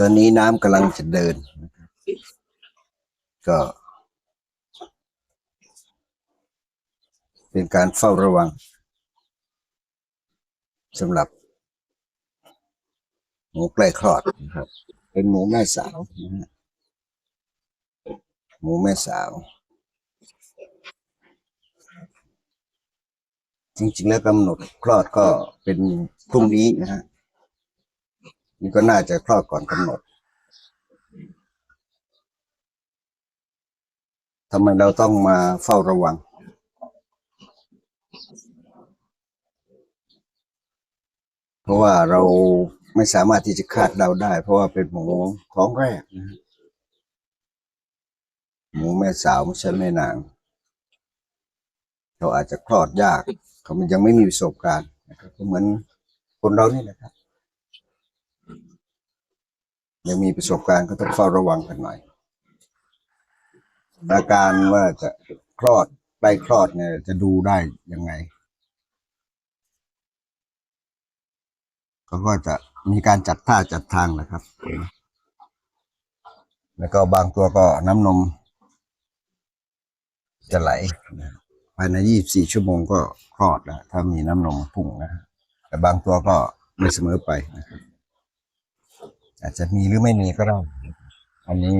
ตอนนี้น้ำกำลังจะเดิน ก็ เป็นการเฝ้าระวังสำหรับหมูใกล้คลอดนะครับ เป็นหมูแม่สาวนะฮะหมูแม่สาว จริงๆแล้วกำหนดคลอดก็เป็นพรุ่งนี้นะฮะ นี่ก็น่าจะคลอดก่อนกำหนดทำไมเราต้องมาเฝ้าระวัง เพราะว่าเราไม่สามารถที่จะคาดเดาได้ เพราะว่าเป็นหมูท้องแรกนะหมูแม่สาวไม่ใช่แม่นาง เขาอาจจะคลอดยาก เขามันยังไม่มีประสบการณ์นะครับก็เหมือนคนเรานี่แหละครับ ยังมีประสบการณ์ก็ต้องเฝ้าระวังกันหน่อย อาการว่าจะคลอดใกล้คลอดเนี่ย จะดูได้ยังไงเขาก็จะมีการจัดท่าจัดทางนะครับ แล้วก็บางตัวก็น้ำนม จะไหลนะภายใน24ชั่วโมงก็คลอดแล้วถ้ามีน้ำนมพุ่งนะฮะแต่บางตัวก็ไม่เสมอไปนะครับ อาจจะมีหรือไม่มีก็ได้อันนี้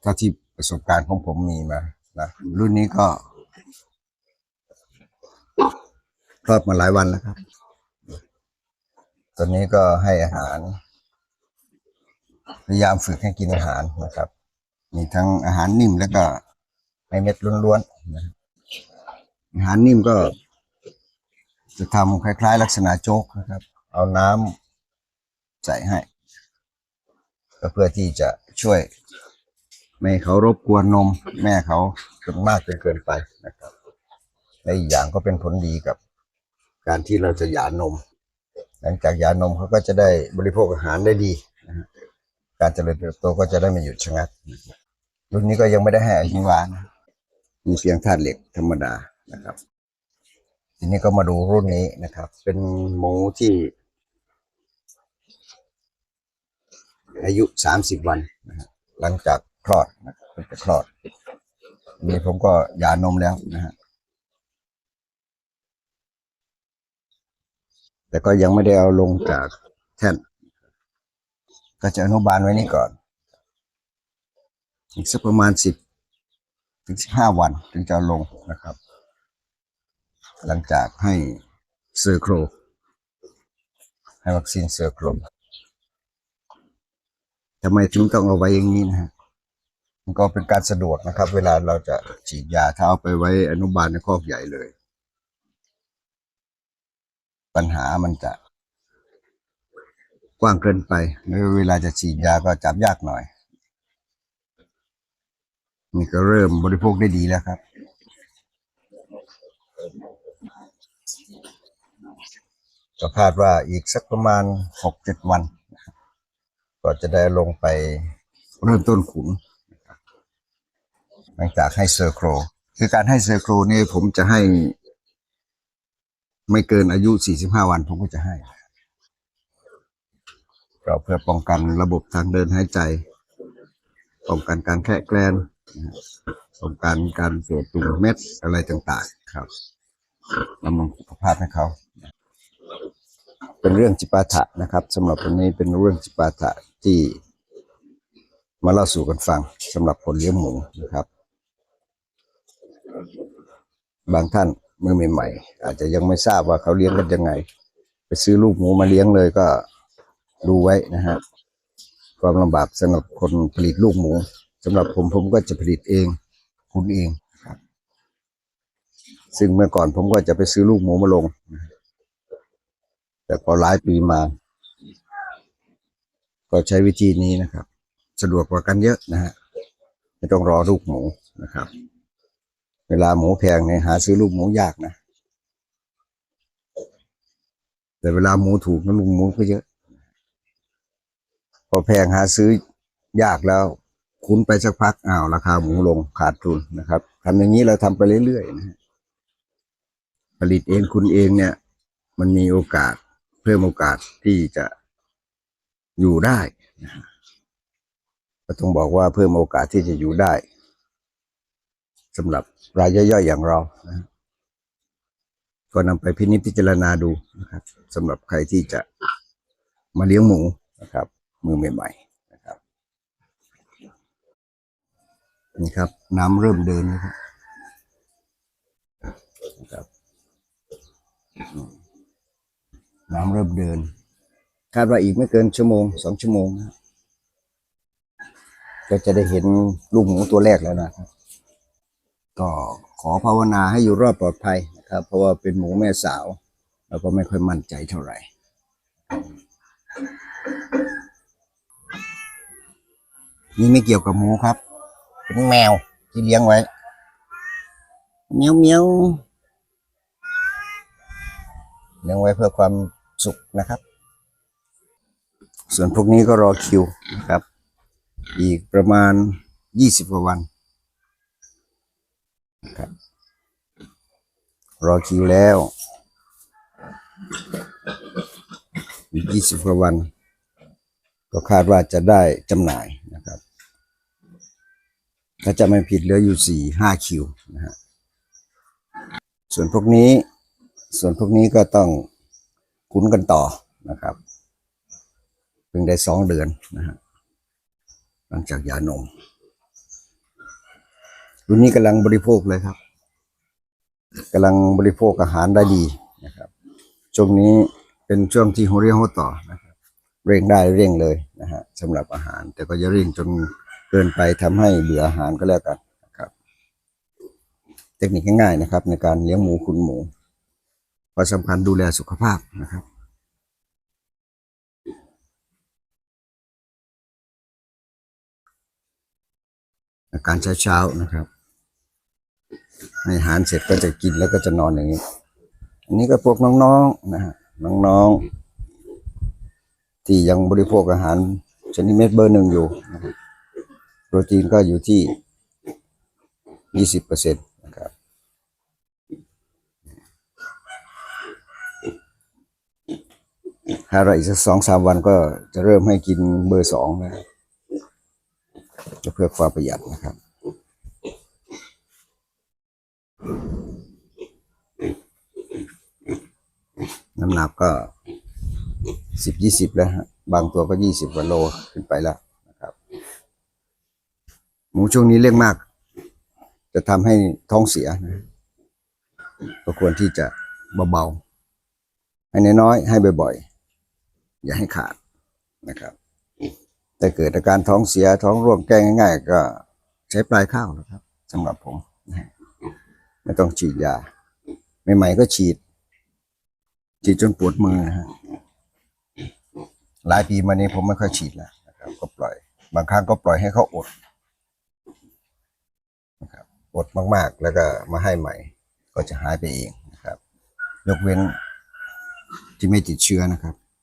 เท่าที่ประสบการณ์ของผมมีมานะรุ่นนี้ก็คลอดมาหลายวันแล้วครับ ตอนนี้ก็ให้อาหาร พยายามฝึกให้กินอาหารนะครับ มีทั้งอาหารนิ่มแล้วก็ให้เม็ดล้วนๆนะอาหารนิ่มก็ จะทำคล้าย ๆ ลักษณะโจ๊กนะครับ เอาน้ำใส่ให้ ก็เพื่อที่จะช่วย ไม่ให้เขารบกวนนมแม่เขาจนมากจนเกินไปนะครับและอีกอย่างก็เป็นผลดีกับ การที่เราจะหย่านม หลังจากหย่านมเขาก็จะได้บริโภคอาหารได้ดีนะฮะการเจริญเติบโตก็จะได้ไม่หยุดชะงักรุ่นนี้ก็ยังไม่ได้ให้อาหิวานะมีเพียงธาตุเหล็กธรรมดานะครับ ทีนี้ก็มาดูรุ่นนี้นะครับ เป็นหมูที่ อายุสามสิบวันนะฮะหลังจากคลอดนะครับเพิ่งจะคลอดนนี้ผมก็หยานมแล้วนะฮะแต่ก็ยังไม่ได้เอาลงจากแท่นก็จะอนุบาลไว้นี่ก่อน อีกสักประมาณสิบถึงสิบห้าวันถึงจะลงนะครับ หลังจากให้เซอร์โครให้วัคซีนเซอร์โคร ทำไมถึงต้องเอาไว้อย่างนี้นะฮะมันก็เป็นการสะดวกนะครับ เวลาเราจะฉีดยาถ้าเอาไปไว้อนุบาลในคอกใหญ่เลย ปัญหามันจะ กว้างเกินไปแล้วเวลาจะฉีดยาก็จับยากหน่อยนี่ก็เริ่มบริโภคได้ดีแล้วครับ ก็คาดว่าอีกสักประมาณหกเจ็ดวัน ก็จะได้ลงไปเริ่มต้นขุนนหลังจากให้เซอร์โครคือการให้เซอร์โครนี่ผมจะให้ ไม่เกินอายุ 45 วันผมก็จะให้ก็เพื่อป้องกันระบบทางเดินหายใจ ป้องกันการแค่แกลนป้องกันการเกิดตุ่มเม็ดอะไรต่าง ๆ ครับบำรุงสุขภาพให้เขา เป็นเรื่องจิปาถะนะครับสำหรับวันนี้เป็นเรื่องจิปาถะที่มาเล่าสู่กันฟังสำหรับคนเลี้ยงหมูนะครับ บางท่านเมื่อใหม่ๆอาจจะยังไม่ทราบว่าเขาเลี้ยงกันยังไง ไปซื้อลูกหมูมาเลี้ยงเลยก็ดูไว้นะฮะความลำบากสำหรับคนผลิตลูกหมูสำหรับผมผมก็จะผลิตเองคุณเองซึ่งเมื่อก่อนผมก็จะไปซื้อลูกหมูมาลง แต่พอหลายปีมา ก็ใช้วิธีนี้นะครับ สะดวกกว่ากันเยอะนะฮะไม่ต้องรอลูกหมูนะครับ เวลาหมูแพงเนี่ยหาซื้อลูกหมูยากนะ แต่เวลาหมูถูกนะลูกหมูก็เยอะ พอแพงหาซื้อยากแล้ว คุ้นไปสักพักอ้าวราคาหมูลงขาดทุนนะครับทำอย่างนี้เราทำไปเรื่อยๆนะฮะผลิตเองคุณเองเนี่ย มันมีโอกาส เพิ่มโอกาสที่จะอยู่ได้ก็ต้องบอกว่าเพิ่มโอกาสที่จะอยู่ได้สำหรับรายย่อยๆอย่างเรานะฮะก็นำไปพินิจพิจารณาดูนะครับสำหรับใครที่จะมาเลี้ยงหมูนะครับ มือใหม่ๆนะครับนี่ครับ น้ำเริ่มเดินนะครับนะครับ น้ำเริ่มเดิน คาดว่าอีกไม่เกินชั่วโมงสองชั่วโมงนะก็จะได้เห็นลูกหมูตัวแรกแล้วนะครับ ก็ขอภาวนาให้อยู่รอดปลอดภัยนะครับ เพราะว่าเป็นหมูแม่สาวแล้วก็ไม่ค่อยมั่นใจเท่าไหร่นี่ไม่เกี่ยวกับหมูครับ เป็นแมวที่เลี้ยงไว้เมียวเมียวเลี้ยงไว้เพื่อความ สุขนะครับ ส่วนพวกนี้ก็รอคิวนะครับ อีกประมาณยี่สิบกว่าวันครับรอคิวแล้วอีกยี่สิบกว่าวัน ก็คาดว่าจะได้จำหน่ายนะครับ ถ้าจะไม่ผิดเหลืออยู่สี่ห้าคิวนะฮะส่วนพวกนี้ ส่วนพวกนี้ก็ต้อง คุ้นกันต่อนะครับเพิ่งได้สองเดือนนะฮะหลังจากยานมรุ่นนี้กำลังบริโภคเลยครับกำลังบริโภคอาหารได้ดีนะครับช่วงนี้เป็นช่วงที่หัวเรียวหัวต่อนะครับเร่งได้เร่งเลยนะฮะสำหรับอาหาร แต่ก็จะเร่งจนเกินไปทำให้เบื่ออาหารก็แล้วกันนะครับ เทคนิคง่ายๆนะครับ ในการเลี้ยงหมูคุณหมู ข้อสำคัญดูแลสุขภาพนะครับอาการเช้าๆนะครับ ให้อาหารเสร็จก็จะกินแล้วก็จะนอนอย่างนี้ อันนี้ก็พวกน้องๆนะฮะน้องๆ ที่ยังบริโภคอาหารชนิดเม็ดเบอร์หนึ่งอยู่ โปรตีนก็อยู่ที่ยี่สิบเปอร์เซ็นต์นะครับ ถ้าเราอีกสักสองสามวันก็จะเริ่มให้กินเบอร์สองนะครับก็เพื่อความประหยัดนะครับน้ำหนักก็สิบยี่สิบแล้วฮะบางตัวก็ยี่สิบกว่าโลขึ้นไปแล้วนะครับ หมูช่วงนี้เลี้ยงมาก จะทำให้ท้องเสียนะก็ควรที่จะเบาๆ ให้น้อยๆ ให้บ่อยๆ อย่าให้ขาดนะครับแต่เกิดอาการท้องเสียท้องร่วงแก้ง่ายๆ ก็ใช้ปลายข้าวนะครับสำหรับผมไม่ต้องฉีดยาใหม่ๆก็ฉีด ฉีดจนปวดมือนะฮะหลายปีมานี้ผมไม่ค่อยฉีดแล้วนะครับ ก็ปล่อย บางครั้งก็ปล่อยให้เขาอดนะครับอดมากๆ แล้วก็มาให้ใหม่ ก็จะหายไปเองนะครับ ยกเว้นที่ไม่ติดเชื้อนะครับ